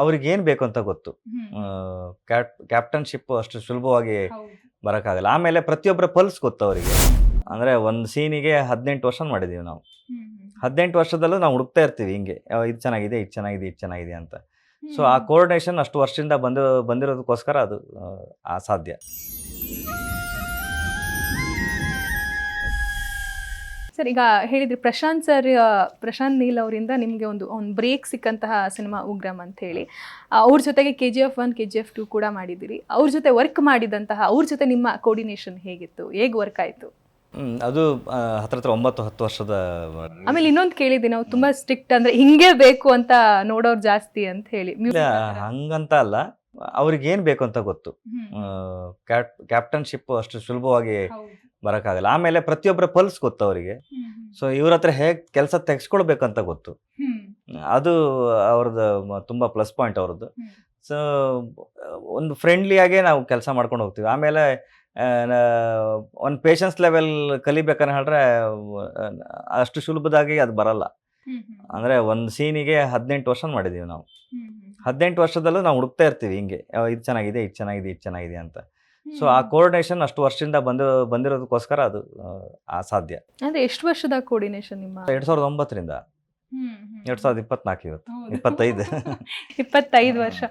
ಅವ್ರಿಗೆ ಏನ್ ಬೇಕು ಅಂತ ಗೊತ್ತು. ಕ್ಯಾಪ್ಟನ್ಶಿಪ್ ಅಷ್ಟು ಸುಲಭವಾಗಿ ಬರೋಕ್ಕಾಗಲ್ಲ. ಆಮೇಲೆ ಪ್ರತಿಯೊಬ್ಬರ ಪಲ್ಸ್ ಗೊತ್ತು ಅವರಿಗೆ. ಅಂದ್ರೆ ಒಂದು ಸೀನಿಗೆ ಹದಿನೆಂಟು ವರ್ಷ ಮಾಡಿದೀವಿ ನಾವು. ಹದಿನೆಂಟು ವರ್ಷದಲ್ಲೂ ನಾವು ಹುಡುಕ್ತಾ ಇರ್ತೀವಿ ಹಿಂಗೆ. ಇದು ಚೆನ್ನಾಗಿದೆ ಇದು ಚೆನ್ನಾಗಿದೆ ಇದು ಚೆನ್ನಾಗಿದೆ ಅಂತ. ಸೊ ಆ ಕೋರ್ಡಿನೇಷನ್ ಅಷ್ಟು ವರ್ಷದಿಂದ ಬಂದು ಬಂದಿರೋದಕ್ಕೋಸ್ಕರ ಅದು ಅಸಾಧ್ಯ. ಸರ್ ಈಗ ಹೇಳಿದ್ರಿ ಪ್ರಶಾಂತ್ ಸರ್ ಪ್ರಶಾಂತ್ ನೀಲ್ ಅವರಿಂದ ನಿಮಗೆ ಒಂದು ಒಂದು ಬ್ರೇಕ್ ಸಿಕ್ಕಂತಹ ಸಿನಿಮಾ ಉಗ್ರಂ ಅಂತ ಹೇಳಿ. ಅವ್ರ ಜೊತೆಗೆ K G F one K G F two ಕೂಡ ಮಾಡಿದ್ದೀರಿ. ಅವ್ರ ಜೊತೆ ವರ್ಕ್ ಮಾಡಿದಂತಹ ಅವ್ರ ಜೊತೆ ನಿಮ್ಮ ಕೋರ್ಡಿನೇಷನ್ ಹೇಗಿತ್ತು? ಹೇಗೆ ವರ್ಕ್ ಆಯಿತು? ಅದು ಹತ್ರ ಹತ್ರ ಒಂಬತ್ತು ಹತ್ತು ವರ್ಷದ ಆಮೇಲೆ ಇನ್ನೊಂದು ಕೇಳಿದ್ದೆ ನಾವು ತುಂಬಾ ಸ್ಟ್ರಿಕ್ಟ್ ಅಂದ್ರೆ ಹಿಂಗೆ ಬೇಕು ಅಂತ ನೋಡೋರು ಜಾಸ್ತಿ ಅಂತ ಹೇಳಿ. ಹಂಗಂತ ಅಲ್ಲ ಅವ್ರಿಗೆ ಏನು ಬೇಕು ಅಂತ ಗೊತ್ತು. ಕ್ಯಾಪ್ಟನ್ಶಿಪ್ ಅಷ್ಟು ಸುಲಭವಾಗಿ ಬರೋಕ್ಕಾಗಲ್ಲ. ಆಮೇಲೆ ಪ್ರತಿಯೊಬ್ಬರ ಪಲ್ಸ್ ಗೊತ್ತು ಅವರಿಗೆ. ಸೊ ಇವ್ರ ಹತ್ರ ಹೇಗೆ ಕೆಲಸ ತೆಗೆಸ್ಕೊಳ್ಬೇಕಂತ ಗೊತ್ತು. ಅದು ಅವ್ರದ್ದು ತುಂಬ ಪ್ಲಸ್ ಪಾಯಿಂಟ್ ಅವ್ರದ್ದು. ಸೊ ಒಂದು ಫ್ರೆಂಡ್ಲಿಯಾಗೆ ನಾವು ಕೆಲಸ ಮಾಡ್ಕೊಂಡು ಹೋಗ್ತೀವಿ. ಆಮೇಲೆ ಒಂದು ಪೇಷನ್ಸ್ ಲೆವೆಲ್ ಕಲಿಬೇಕನ್ನ ಹೇಳಿದ್ರೆ ಅಷ್ಟು ಸುಲಭದಾಗಿ ಅದು ಬರಲ್ಲ. ಅಂದರೆ ಒಂದು ಸೀನಿಗೆ ಹದಿನೆಂಟು ವರ್ಷ ಮಾಡಿದ್ದೀವಿ ನಾವು. ಹದಿನೆಂಟು ವರ್ಷದಲ್ಲೂ ನಾವು ಹುಡುಕ್ತಾ ಇರ್ತೀವಿ ಹಿಂಗೆ ಇದು ಚೆನ್ನಾಗಿದೆ ಇದು ಚೆನ್ನಾಗಿದೆ ಇದು ಚೆನ್ನಾಗಿದೆ ಅಂತ. ಸೊ ಆ ಕೋರ್ಡಿನೇಷನ್ ಅಷ್ಟು ವರ್ಷದಿಂದ ಬಂದು ಬಂದಿರೋದಕ್ಕೋಸ್ಕರ ಅದು ಆ, ಅಸಾಧ್ಯ ಅಂದ್ರೆ ಎಷ್ಟು ವರ್ಷದ ಕೋರ್ಡಿನೇಷನ್ ನಿಮ್ಮ? ಎರಡ್ ಸಾವಿರದ ಒಂಬತ್ತರಿಂದ. ಎರಡ್ ಸಾವಿರದ ಇಪ್ಪತ್ನಾಲ್ಕು ಇವತ್ತು. ಇಪ್ಪತ್ತೈದು. ಇಪ್ಪತ್ತೈದು ವರ್ಷ.